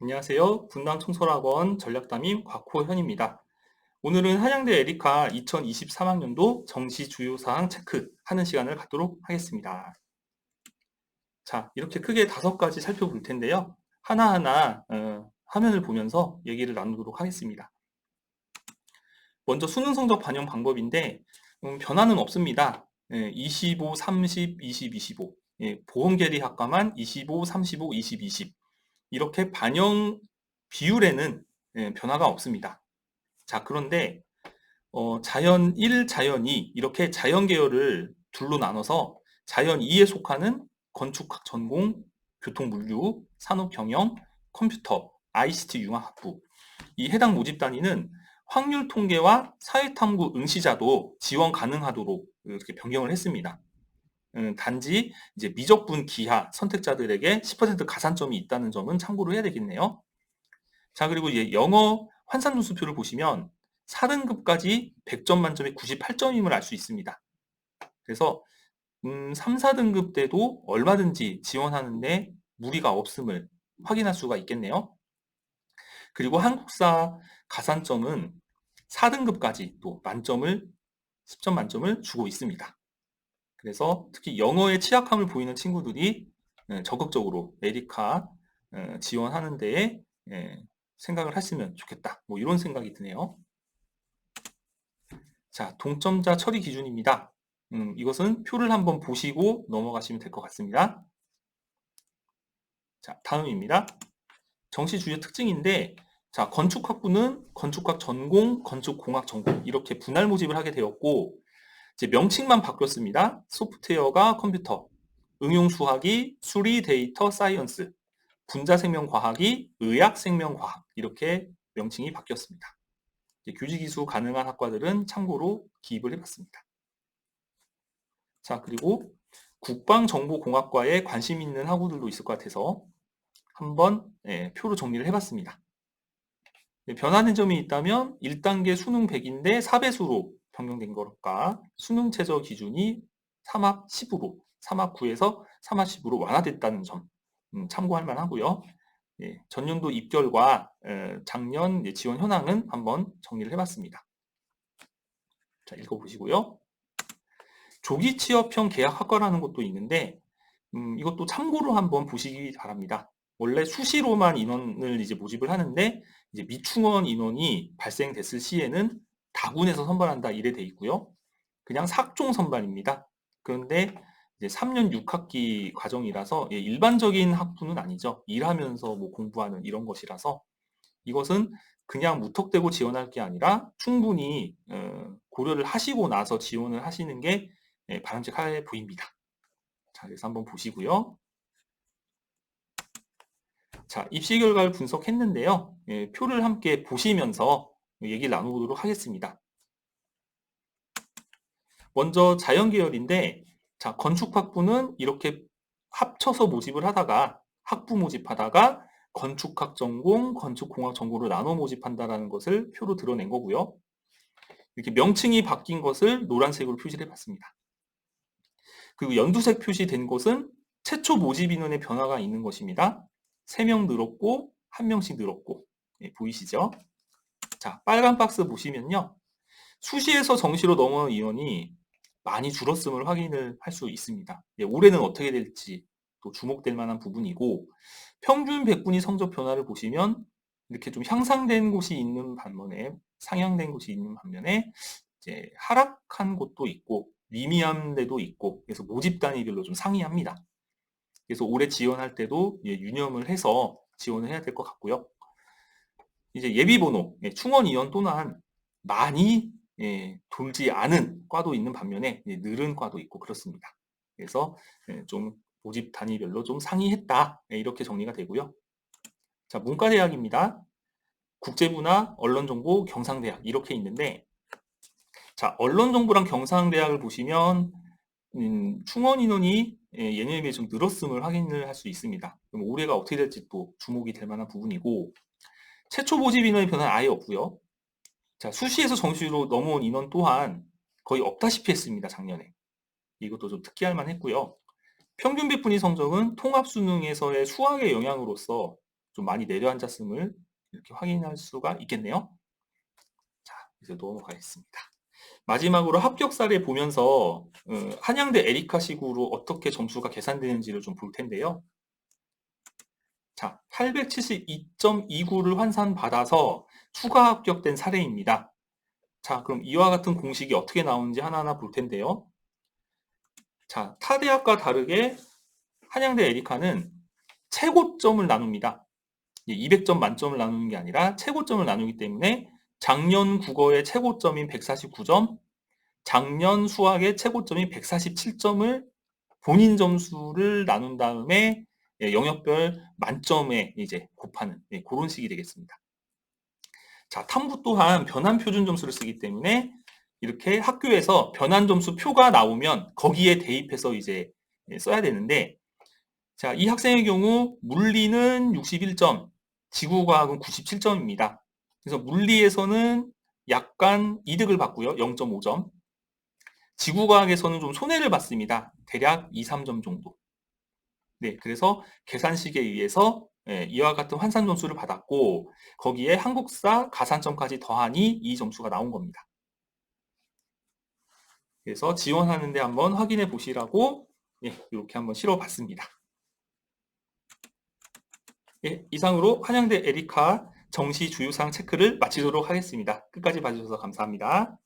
안녕하세요. 분당 청솔학원 전략담임 곽호현입니다. 오늘은 한양대 에리카 2023학년도 정시 주요 사항 체크하는 시간을 갖도록 하겠습니다. 자, 이렇게 크게 다섯 가지 살펴볼 텐데요. 하나하나 어, 화면을 보면서 얘기를 나누도록 하겠습니다. 먼저 수능 성적 반영 방법인데 음, 변화는 없습니다. 예, 25, 30, 20, 25. 예, 보험 계리 학과만 25, 35, 20, 20. 이렇게 반영 비율에는 예, 변화가 없습니다. 자, 그런데 어, 자연 1, 자연 2 이렇게 자연 계열을 둘로 나눠서 자연 2에 속하는 건축학 전공, 교통물류, 산업경영, 컴퓨터, ICT 융합학부 이 해당 모집 단위는 확률 통계와 사회탐구 응시자도 지원 가능하도록 이렇게 변경을 했습니다. 음, 단지 이제 미적분 기하 선택자들에게 10% 가산점이 있다는 점은 참고로 해야 되겠네요. 자, 그리고 이제 영어 환산 점수표를 보시면 4등급까지 100점 만점에 98점임을 알 수 있습니다. 그래서 음, 3, 4등급 때도 얼마든지 지원하는데 무리가 없음을 확인할 수가 있겠네요. 그리고 한국사 가산점은 4등급까지 또 만점을 10점 만점을 주고 있습니다. 그래서 특히 영어에 취약함을 보이는 친구들이 예, 적극적으로 메디카 어, 지원하는 데에 예, 생각을 하시면 좋겠다. 뭐 이런 생각이 드네요. 자, 동점자 처리 기준입니다. 음, 이것은 표를 한번 보시고 넘어가시면 될 것 같습니다. 자, 다음입니다. 정시 주요 특징인데, 자, 건축학부는 건축학 전공, 건축공학 전공 이렇게 분할 모집을 하게 되었고, 이제 명칭만 바뀌었습니다. 소프트웨어가 컴퓨터, 응용 수학이 수리 데이터 사이언스, 분자 생명 과학이 의학 생명 과학 이렇게 명칭이 바뀌었습니다. 교직 이수 가능한 학과들은 참고로 기입을 해봤습니다. 자 그리고 국방정보공학과에 관심 있는 학우들도 있을 것 같아서 한번 예, 표로 정리를 해봤습니다. 네, 변하는 점이 있다면 1단계 수능 100인데 4배수로 변경된 것과 수능 최저 기준이 3합 10으로 3합 9에서 3합 10으로 완화됐다는 점 음, 참고할 만하고요. 예, 전년도 입결과 에, 작년 예, 지원 현황은 한번 정리를 해봤습니다. 자 읽어보시고요. 조기 취업형 계약 학과라는 것도 있는데 음, 이것도 참고로 한번 보시기 바랍니다. 원래 수시로만 인원을 이제 모집을 하는데 이제 미충원 인원이 발생됐을 시에는 다군에서 선발한다 이래 돼 있고요. 그냥 삭종 선발입니다. 그런데 이제 3년 6학기 과정이라서 예, 일반적인 학부는 아니죠. 일하면서 뭐 공부하는 이런 것이라서 이것은 그냥 무턱대고 지원할 게 아니라 충분히 어, 고려를 하시고 나서 지원을 하시는 게 예, 바람직해 보입니다. 자, 그래서 한번 보시고요. 자, 입시 결과를 분석했는데요. 예, 표를 함께 보시면서 얘기를 나누도록 하겠습니다. 먼저 자연 계열인데 자 건축 학부는 이렇게 합쳐서 모집을 하다가 학부 모집하다가 건축학 전공, 건축공학 전공으로 나눠 모집한다라는 것을 표로 드러낸 거고요. 이렇게 명칭이 바뀐 것을 노란색으로 표시를 해봤습니다. 그리고 연두색 표시된 곳은 최초 모집 인원의 변화가 있는 것입니다. 3명 늘었고 1명씩 늘었고 네, 보이시죠? 자, 빨간 박스 보시면요. 수시에서 정시로 넘어온 인원이 많이 줄었음을 확인을 할 수 있습니다. 예, 올해는 어떻게 될지 또 주목될 만한 부분이고 평균 백분위 성적 변화를 보시면 이렇게 좀 향상된 곳이 있는 반면에 상향된 곳이 있는 반면에 이제 하락한 곳도 있고 미미한 데도 있고 그래서 모집 단위별로 좀 상이합니다. 그래서 올해 지원할 때도 예, 유념을 해서 지원을 해야 될 것 같고요. 이제 예비번호, 예, 충원 이원 또한 많이 예, 돌지 않은 과도 있는 반면에 예, 늘은 과도 있고 그렇습니다. 그래서 예, 좀 모집 단위별로 좀 상이했다 예, 이렇게 정리가 되고요. 자 문과대학입니다. 국제부나 언론정보, 경상대학 이렇게 있는데 자 언론정보랑 경상대학을 보시면 음, 충원 인원이 예, 예년에 비해 좀 늘었음을 확인을 할 수 있습니다. 그럼 올해가 어떻게 될지 또 주목이 될 만한 부분이고 최초 모집 인원의 변화는 아예 없고요. 자, 수시에서 정시로 넘어온 인원 또한 거의 없다시피 했습니다, 작년에. 이것도 좀 특이할 만 했고요. 평균 배분위 성적은 통합 수능에서의 수학의 영향으로서 좀 많이 내려앉았음을 이렇게 확인할 수가 있겠네요. 자, 이제 넘어가겠습니다. 마지막으로 합격 사례 보면서 어, 한양대 에리카 식으로 어떻게 점수가 계산되는지를 좀 볼 텐데요. 자, 872.29를 환산받아서 추가 합격된 사례입니다. 자, 그럼 이와 같은 공식이 어떻게 나오는지 하나하나 볼 텐데요. 자, 타 대학과 다르게 한양대 에리카는 최고점을 나눕니다. 200점 만점을 나누는 게 아니라 최고점을 나누기 때문에 작년 국어의 최고점인 149점, 작년 수학의 최고점인 147점을 본인 점수를 나눈 다음에 예, 영역별 만점에 이제 곱하는 예, 그런 식이 되겠습니다. 자, 탐구 또한 변환 표준 점수를 쓰기 때문에 이렇게 학교에서 변환 점수 표가 나오면 거기에 대입해서 이제 예, 써야 되는데 자, 이 학생의 경우 물리는 61점, 지구과학은 97점입니다. 그래서 물리에서는 약간 이득을 받고요. 0.5점. 지구과학에서는 좀 손해를 받습니다. 대략 2, 3점 정도. 네, 그래서 계산식에 의해서 예, 이와 같은 환산 점수를 받았고 거기에 한국사 가산점까지 더하니 이 점수가 나온 겁니다. 그래서 지원하는데 한번 확인해 보시라고 예, 이렇게 한번 실어봤습니다. 예, 이상으로 한양대 에리카 정시 주요사항 체크를 마치도록 하겠습니다. 끝까지 봐주셔서 감사합니다.